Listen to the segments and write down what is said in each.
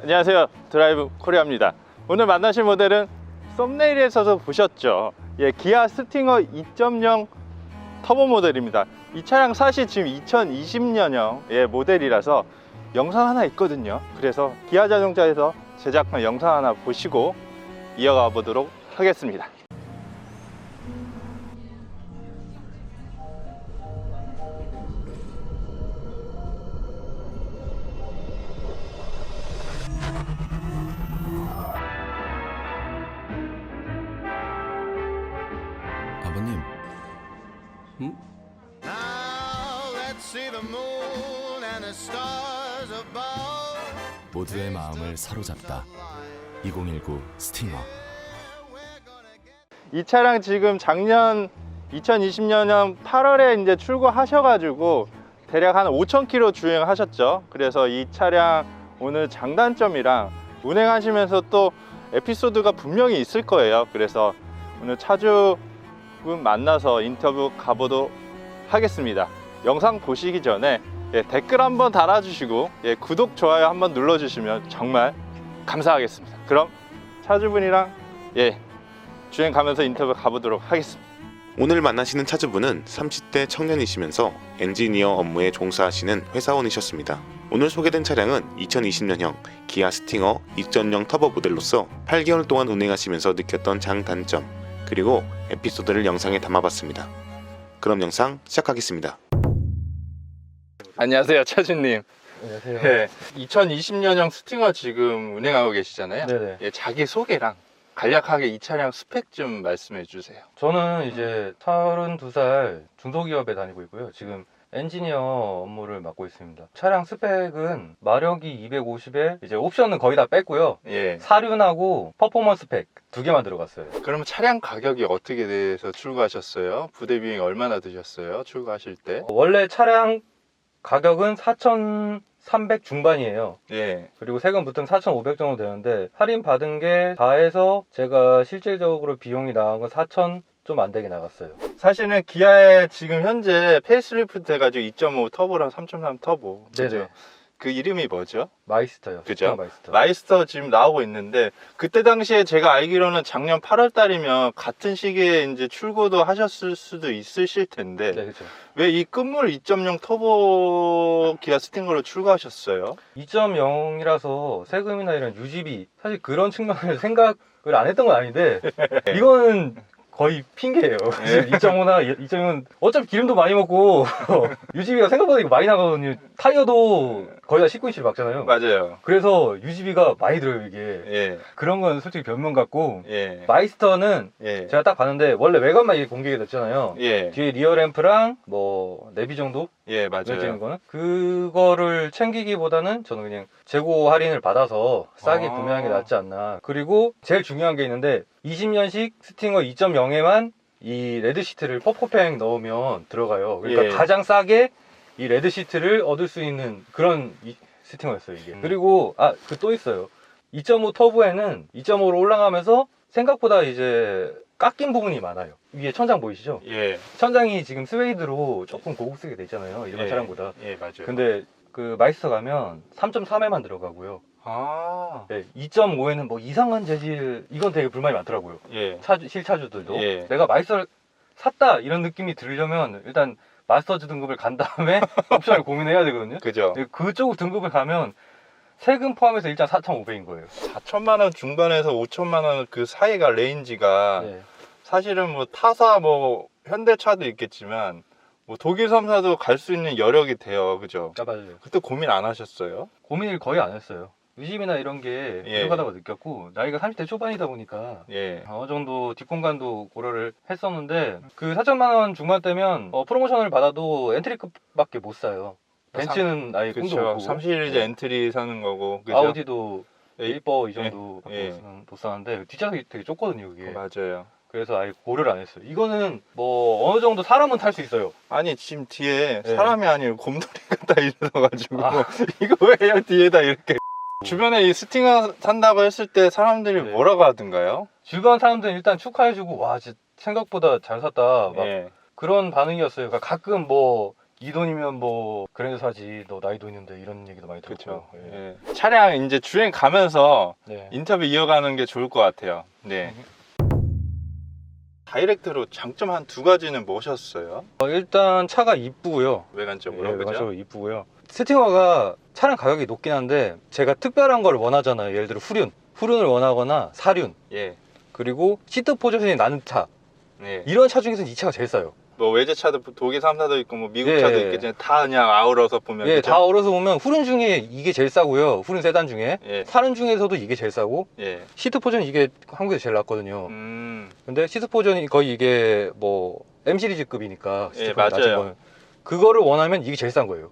안녕하세요. 드라이브 코리아입니다. 오늘 만나실 모델은 썸네일에서도 보셨죠? 예, 기아 스팅어 2.0 터보 모델입니다. 이 차량 사실 지금 2020년형 예, 모델이라서 영상 하나 있거든요. 그래서 기아 자동차에서 제작한 영상 하나 보시고 이어가 보도록 하겠습니다 모두의 마음을 사로잡다. 2019 스팅어. 이 차량 지금 작년 2020년형 8월에 이제 출고하셔가지고 대략 한 5,000km 주행하셨죠. 그래서 이 차량 오늘 장단점이랑 운행하시면서 또 에피소드가 분명히 있을 거예요. 그래서 오늘 차주분 만나서 인터뷰 가보도록 하겠습니다. 영상 보시기 전에 예, 댓글 한번 달아주시고 예, 구독, 좋아요 한번 눌러주시면 정말 감사하겠습니다. 그럼 차주분이랑 예, 주행 가면서 인터뷰 가보도록 하겠습니다. 오늘 만나시는 차주분은 30대 청년이시면서 엔지니어 업무에 종사하시는 회사원이셨습니다. 오늘 소개된 차량은 2020년형 기아 스팅어 2.0 터보 모델로서 8개월 동안 운행하시면서 느꼈던 장단점 그리고 에피소드를 영상에 담아봤습니다. 그럼 영상 시작하겠습니다. 안녕하세요, 차주님. 안녕하세요. 네, 2020년형 스팅어 지금 운행하고 계시잖아요. 네네. 예, 자기 소개랑 간략하게 이 차량 스펙 좀 말씀해 주세요. 저는 이제 32살 중소기업에 다니고 있고요. 지금 엔지니어 업무를 맡고 있습니다. 차량 스펙은 마력이 250에 이제 옵션은 거의 다 뺐고요. 예. 사륜하고 퍼포먼스 팩 두 개만 들어갔어요. 그러면 차량 가격이 어떻게 돼서 출고하셨어요? 부대 비용이 얼마나 드셨어요? 출고하실 때? 원래 차량 가격은 4,300 중반이에요. 예. 그리고 세금 붙으면 4,500 정도 되는데 할인 받은 게 다 해서 제가 실질적으로 비용이 나간 건 4,000 좀 안 되게 나갔어요. 사실은 기아에 지금 현재 페이스리프트 해가지고 2.5 터보랑 3.3 터보. 네네. 그 이름이 뭐죠? 마이스터요. 그죠? 마이스터. 마이스터 지금 나오고 있는데 그때 당시에 제가 알기로는 작년 8월 달이면 같은 시기에 이제 출고도 하셨을 수도 있으실 텐데 네, 그렇죠. 왜 이 끝물 2.0 터보 기아 스팅어로 출고하셨어요? 2.0이라서 세금이나 이런 유지비 사실 그런 측면을 생각을 안 했던 건 아닌데 이거는 거의 핑계예요. 예. 2.5나 2.0은 어차피 기름도 많이 먹고 유지비가 생각보다 이거 많이 나가거든요. 타이어도 거의 다 19인치를 박잖아요. 맞아요. 그래서 유지비가 많이 들어요 이게. 예, 그런 건 솔직히 변명 같고 예, 마이스터는 예, 제가 딱 봤는데 원래 외관만 이게 공개가 됐잖아요. 예, 뒤에 리어 램프랑 뭐 내비 정도 예, 맞아요. 거는 그거를 챙기기보다는 저는 그냥 재고 할인을 받아서 싸게 아. 구매하는 게 낫지 않나. 그리고 제일 중요한 게 있는데 20년식 스팅어 2.0에만 이 레드 시트를 퍼포팽 넣으면 들어가요. 그러니까 예. 가장 싸게 이 레드 시트를 얻을 수 있는 그런 이 스팅어였어요 이게. 음. 그리고 아 그 또 있어요. 2.5 터보에는 2.5로 올라가면서 생각보다 이제 깎인 부분이 많아요. 위에 천장 보이시죠? 예, 천장이 지금 스웨이드로 조금 고급스게 돼 있잖아요. 일반 예. 차량보다. 예, 맞아요. 근데 그 마이스터 가면 3.3에만 들어가고요. 아, 네, 2.5에는 뭐 이상한 재질 이건 되게 불만이 많더라고요. 예, 차주, 실차주들도 예. 내가 마이스터를 샀다 이런 느낌이 들려면 일단 마스터즈 등급을 간 다음에 옵션을 고민해야 되거든요. 그죠. 근데 그쪽 등급을 가면 세금 포함해서 일단 4,500인 거예요. 4천만 원 중반에서 5천만 원 그 사이가 레인지가 네. 사실은 뭐 타사 뭐 현대차도 있겠지만 뭐 독일 3사도 갈 수 있는 여력이 돼요. 그죠? 아, 맞아요. 그때 고민 안 하셨어요? 고민을 거의 안 했어요. 유심이나 이런 게 예. 부족하다고 느꼈고 나이가 30대 초반이다 보니까 예. 어느 정도 뒷공간도 고려를 했었는데 그 4천만 원 중반대면 어, 프로모션을 받아도 엔트리급밖에 못 사요. 벤츠는 아예 꿈도 못 그렇죠. 보고 3 시리즈 엔트리 사는 거고. 그죠? 아우디도 예, 1버 이 정도 예. 밖에 못 사는데 뒷좌석이 되게 좁거든요 그게. 맞아요. 그래서 아예 고려를 안 했어요. 이거는 뭐 어느 정도 사람은 탈 수 있어요. 아니 지금 뒤에 예. 사람이 아니고 곰돌이가 다 있어가지고 아. 이거 왜요 뒤에다 이렇게 주변에 이 스팅어 산다고 했을 때 사람들이 네. 뭐라고 하던가요? 주변 사람들은 일단 축하해주고 와 진짜 생각보다 잘 샀다 막 예. 그런 반응이었어요. 그러니까 가끔 뭐 이 돈이면 뭐 그랜드 사지 너 나이도 있는데 이런 얘기도 많이. 그렇죠. 예. 예. 차량 이제 주행 가면서 네. 인터뷰 이어가는 게 좋을 것 같아요. 네. 다이렉트로 장점 한 두 가지는 뭐셨어요? 어, 일단 차가 이쁘고요. 외관적으로 예, 그죠? 외관적으로 이쁘고요. 스팅어가 차량 가격이 높긴 한데 제가 특별한 걸 원하잖아요. 예를 들어 후륜, 후륜을 원하거나 사륜, 예. 그리고 시트 포지션이 나는 차 예. 이런 차 중에서는 이 차가 제일 싸요. 뭐 외제차도 독일 3사도 있고 뭐 미국 예. 차도 있겠지만 다 그냥 아우러서 보면 예, 그죠? 다 얼어서 보면 후륜 중에 이게 제일 싸고요. 후륜 세단 중에 예. 사륜 중에서도 이게 제일 싸고 예. 시트 포지션 이게 한국에서 제일 낮거든요. 음. 근데 시트 포지션이 거의 이게 뭐 M 시리즈급이니까 예, 시트 포지션 낮은 맞아요. 거는. 그거를 원하면 이게 제일 싼 거예요.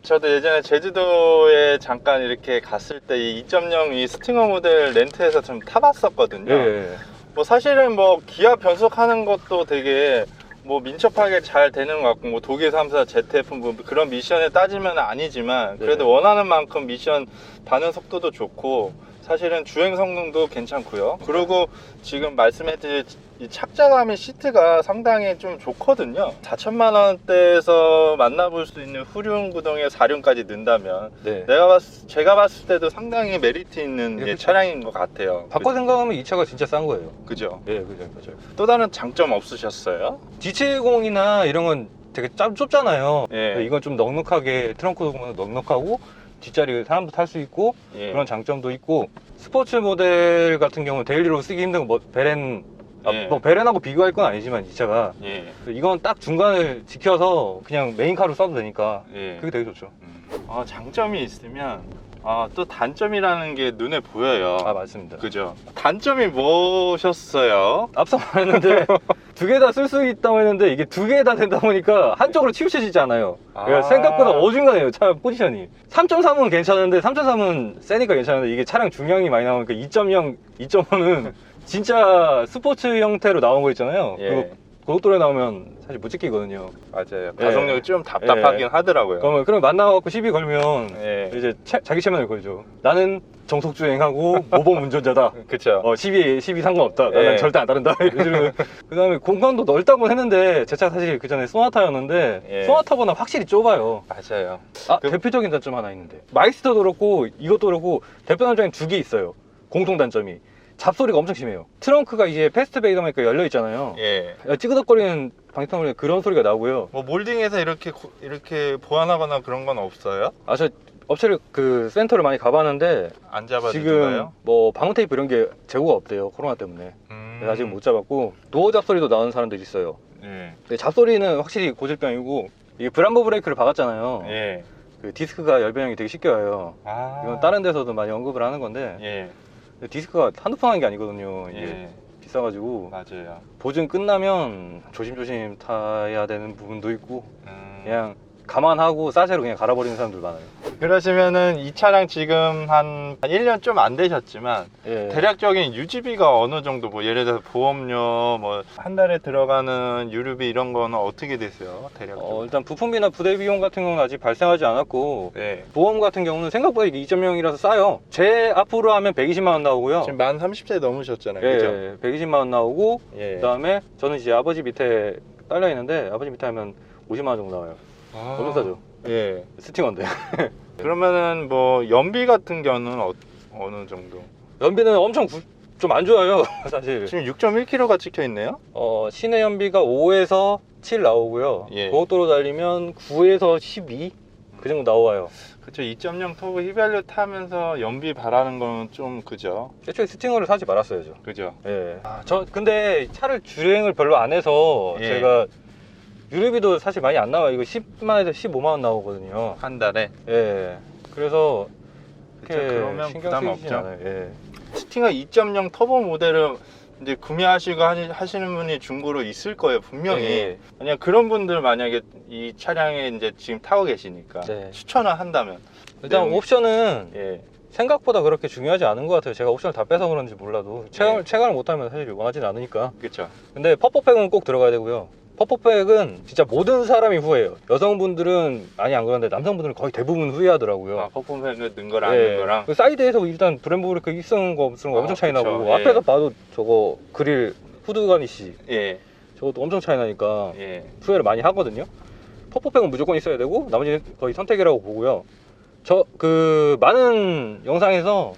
음. 저도 예전에 제주도에 잠깐 이렇게 갔을 때 이 2.0이 스팅어 모델 렌트해서 좀 타봤었거든요. 예. 뭐 사실은 뭐 기아 변속하는 것도 되게 뭐 민첩하게 잘 되는 것 같고 뭐 독일 3사 ZF 뭐 그런 미션에 따지면 아니지만 그래도 네. 원하는 만큼 미션 반응 속도도 좋고 사실은 주행 성능도 괜찮고요. 그리고 지금 말씀해드린 이 착자감의 시트가 상당히 좀 좋거든요. 4천만 원대에서 만나볼 수 있는 후륜 구동의 4륜까지 넣는다면 네. 내가 봤 제가 봤을 때도 상당히 메리트 있는 예, 예, 그쵸. 차량인 것 같아요. 바꿔 생각하면 이 차가 진짜 싼 거예요. 그죠? 예, 그죠, 그죠. 또 다른 장점 없으셨어요? D70이나 이런 건 되게 짧, 좁잖아요. 예. 이건 좀 넉넉하게 트렁크도 보면 넉넉하고 뒷자리 사람도 탈 수 있고 예. 그런 장점도 있고 스포츠 모델 같은 경우는 데일리로 쓰기 힘든 거뭐 베렌 아, 예. 뭐 베렌하고 비교할 건 아니지만 이 차가 예. 이건 딱 중간을 지켜서 그냥 메인카로 써도 되니까 예. 그게 되게 좋죠. 음. 아, 장점이 있으면 아, 또 단점이라는 게 눈에 보여요. 아 맞습니다. 그죠? 단점이 뭐셨어요? 앞서 말했는데 두 개 다 쓸 수 있다고 했는데 이게 두 개 다 된다 보니까 한쪽으로 치우쳐지지 않아요. 그러니까 아. 생각보다 어중간해요 차 포지션이. 3.3은 괜찮은데 3.3은 세니까 괜찮은데 이게 차량 중량이 많이 나오니까 2.0, 2.5는 진짜 스포츠 형태로 나온 거 있잖아요. 예. 그거 고속도로에 나오면 사실 못 찍히거든요. 맞아요. 예. 가속력이 좀 답답하긴 하더라고요. 그러면 그럼 만나갖고 시비 걸면 예. 이제 차- 자기 체면을 걸죠. 나는 정속 주행하고 모범 운전자다. 그쵸. 어, 시비, 시비 상관없다. 나는 예. 절대 안 따른다. 그 다음에 공간도 넓다고 했는데, 제 차 사실 그 전에 소나타였는데, 예. 소나타보다 확실히 좁아요. 맞아요. 아, 그- 대표적인 단점 하나 있는데. 마이스터도 그렇고, 이것도 그렇고, 대표 단점이 두 개 있어요. 공통 단점이. 잡소리가 엄청 심해요. 트렁크가 이제 패스트베이더니까 열려 있잖아요. 예. 찌그덕거리는 방탄소리 그런 소리가 나고요. 뭐 몰딩에서 이렇게 고- 이렇게 보완하거나 그런 건 없어요? 아, 저 업체를 그 센터를 많이 가봤는데, 안 지금 잡아주나요? 뭐 방음 테이프 이런 게 재고가 없대요. 코로나 때문에. 음. 내가 지금 못 잡았고, 도어 잡소리도 나는 사람들이 있어요. 예. 근데 잡소리는 확실히 고질병이고 이게 브람보 브레이크를 박았잖아요. 예. 그 디스크가 열변형이 되게 쉽게 와요. 아. 이건 다른 데서도 많이 언급을 하는 건데 예. 디스크가 한두 푼한게 아니거든요. 이게 예. 비싸가지고 맞아요. 보증 끝나면 조심조심 타야 되는 부분도 있고 음. 그냥 감안하고 싸제로 그냥 갈아버리는 사람들 많아요. 그러시면은 이 차량 지금 한 1년 좀 안 되셨지만 예. 대략적인 유지비가 어느 정도 뭐 예를 들어서 보험료 뭐 한 달에 들어가는 유류비 이런 거는 어떻게 되세요? 대략적으로. 어, 일단 부품비나 부대 비용 같은 경우는 아직 발생하지 않았고 네. 보험 같은 경우는 생각보다 이게 2.0이라서 싸요. 제 앞으로 하면 120만 원 나오고요. 지금 만 30세 넘으셨잖아요. 예, 그죠? 120만 원 나오고 예. 그다음에 저는 이제 아버지 밑에 딸려 있는데 아버지 밑에 하면 50만 원 정도 나와요. 아. 싸죠. 예. 스팅어인데. 그러면은 뭐 연비 같은 경우는 어, 어느 정도? 연비는 엄청 좀 안 좋아요, 사실. 지금 6.1km가 찍혀 있네요. 어, 시내 연비가 5에서 7 나오고요. 예. 고속도로 달리면 9에서 12 그 정도 나와요. 그쵸 2.0 터보 휘발유 타면서 연비 바라는 거는 좀 그죠? 애초에 스팅어를 사지 말았어야죠. 그죠? 예. 아, 저 근데 차를 주행을 별로 안 해서 예. 제가 유류비도 사실 많이 안 나와요. 이거 10만에서 15만 원 나오거든요. 한 달에 예. 그래서 그렇게 그러면 신경 부담 쓰이진 없죠. 않아요. 예. 스팅어 2.0 터보 모델을 이제 구매하시고 하시- 하시 는 분이 중고로 있을 거예요 분명히 예. 만약 그런 분들 만약에 이 차량에 이제 지금 타고 계시니까 네. 추천을 한다면 일단 네. 옵션은 예 생각보다 그렇게 중요하지 않은 것 같아요. 제가 옵션을 다 빼서 그런지 몰라도 체감을, 네. 체감을 못하면 사실 원하진 않으니까. 그렇죠 근데 퍼퍼팩은 꼭 들어가야 되고요. 퍼퍼팩은 진짜 모든 사람이 후회해요. 여성분들은 많이 안 그러는데 남성분들은 거의 대부분 후회하더라고요. 아 퍼폼팩을 넣은 거랑 안 예. 넣은 거랑 그 사이드에서 일단 브렘보 브레이크 있는 거 없는 거 아, 엄청 차이 그쵸. 나고 예. 앞에서 봐도 저거 그릴 후드 가니시 예 저것도 엄청 차이 나니까 예. 후회를 많이 하거든요. 퍼포백은 무조건 있어야 되고 나머지는 거의 선택이라고 보고요. 저 그 많은 영상에서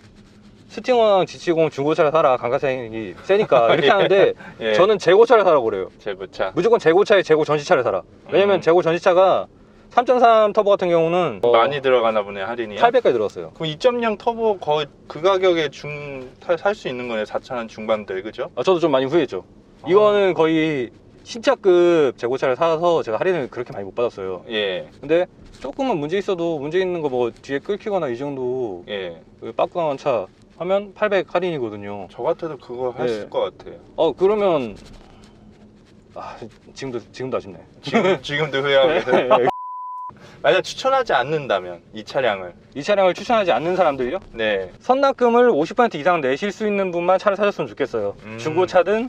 스팅어랑 지치공 중고차를 사라 강가생이 세니까 이렇게 예. 하는데 예. 저는 재고차를 사라고 그래요. 제부차 무조건 재고차에 재고 전시차를 사라. 왜냐면 음. 재고 전시차가 3.3 터보 같은 경우는 어, 많이 들어가나 보네 할인이. 800까지 들어갔어요. 그럼 2.0 터보 거의 그 가격에 중살 수 있는 거네 4천원 중반대 그죠? 아, 저도 좀 많이 후회했죠. 이거는 거의 신차급 재고차를 사서 제가 할인을 그렇게 많이 못 받았어요. 예, 근데 조금만 문제 있어도 문제 있는 거 뭐 뒤에 끌히거나 이 정도 예. 그 빠꾸강한 차 하면 800 할인이거든요. 저 같아도 그거 네. 했을 것 같아요. 어 그러면 아 지금도 지금도 아쉽네. 지금 지금도 후회하고 계세요. 만약 추천하지 않는다면 이 차량을 이 차량을 추천하지 않는 사람들요? 네 선납금을 50% 이상 내실 수 있는 분만 차를 사셨으면 좋겠어요. 음. 중고차든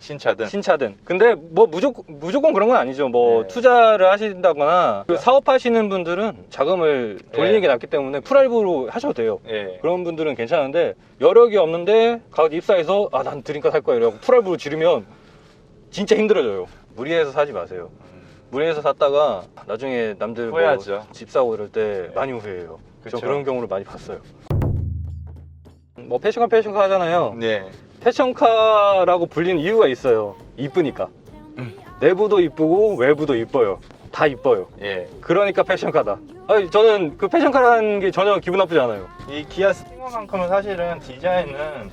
신차든 신차든. 근데 뭐 무조건 무조건 그런 건 아니죠. 뭐 네. 투자를 하신다거나 그 사업하시는 분들은 자금을 돌리는 네. 게 낫기 때문에 풀할부로 하셔도 돼요. 예. 그런 분들은 괜찮은데 여력이 없는데 가격 입사해서 아 난 드림카 살 거야 이러고 풀할부로 지르면 진짜 힘들어져요. 무리해서 사지 마세요. 무리해서 샀다가 나중에 남들 뭐 후회하죠. 집 사고 이럴 때 네. 많이 후회해요. 저 그쵸. 그런 경우를 많이 봤어요. 뭐 패션카 패션카 하잖아요. 네. 패션카라고 불리는 이유가 있어요. 이쁘니까. 음. 내부도 이쁘고 외부도 이뻐요. 다 이뻐요. 예. 그러니까 패션카다. 아니, 저는 그 패션카라는 게 전혀 기분 나쁘지 않아요. 이 기아 스팅어만큼은 사실은 디자인은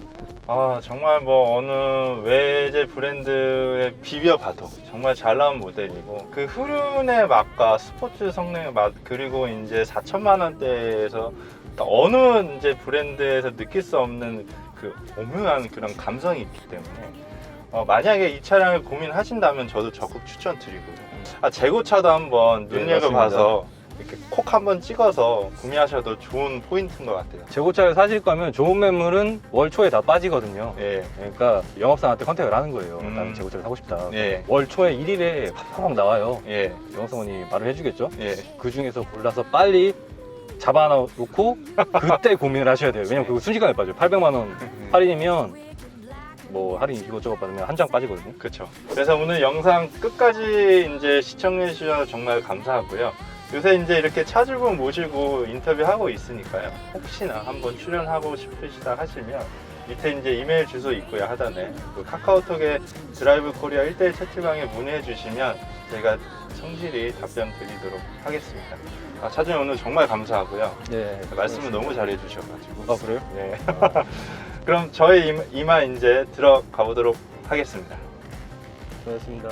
아 정말 뭐 어느 외제 브랜드에 비벼봐도 정말 잘 나온 모델이고 그 흐른의 맛과 스포츠 성능의 맛 그리고 이제 4천만 원대에서 어느 이제 브랜드에서 느낄 수 없는 그 오묘한 그런 감성이 있기 때문에 어, 만약에 이 차량을 고민하신다면 저도 적극 추천드리고요. 아 재고차도 한번 네, 눈여겨봐서 이렇게 콕 한번 찍어서 구매하셔도 좋은 포인트인 것 같아요. 재고차를 사실 거면 좋은 매물은 월 초에 다 빠지거든요. 예, 그러니까 영업사한테 컨택을 하는 거예요. 음. 나는 재고차를 사고 싶다. 예, 월 초에 1일에 팍팍 나와요. 예, 영업사원이 말을 해주겠죠. 예. 그 중에서 골라서 빨리 잡아놓고 그때 고민을 하셔야 돼요. 왜냐면 그거 순식간에 빠져요. 800만 원 할인이면 뭐 할인 이것저것 받으면 한 장 빠지거든요. 그렇죠. 그래서 오늘 영상 끝까지 이제 시청해 주셔서 정말 감사하고요. 요새 이제 이렇게 차주분 모시고 인터뷰하고 있으니까요. 혹시나 한번 출연하고 싶으시다 하시면 밑에 이제 이메일 주소 있고요 하단에 그 카카오톡에 드라이브 코리아 1대1 채팅방에 문의해 주시면 제가 성실히 답변 드리도록 하겠습니다. 아, 차주님 오늘 정말 감사하고요. 네. 말씀을 너무 잘해 주셔가지고. 아 그래요? 네. 그럼 저희 이마- 이제 들어가 보도록 하겠습니다. 수고하셨습니다.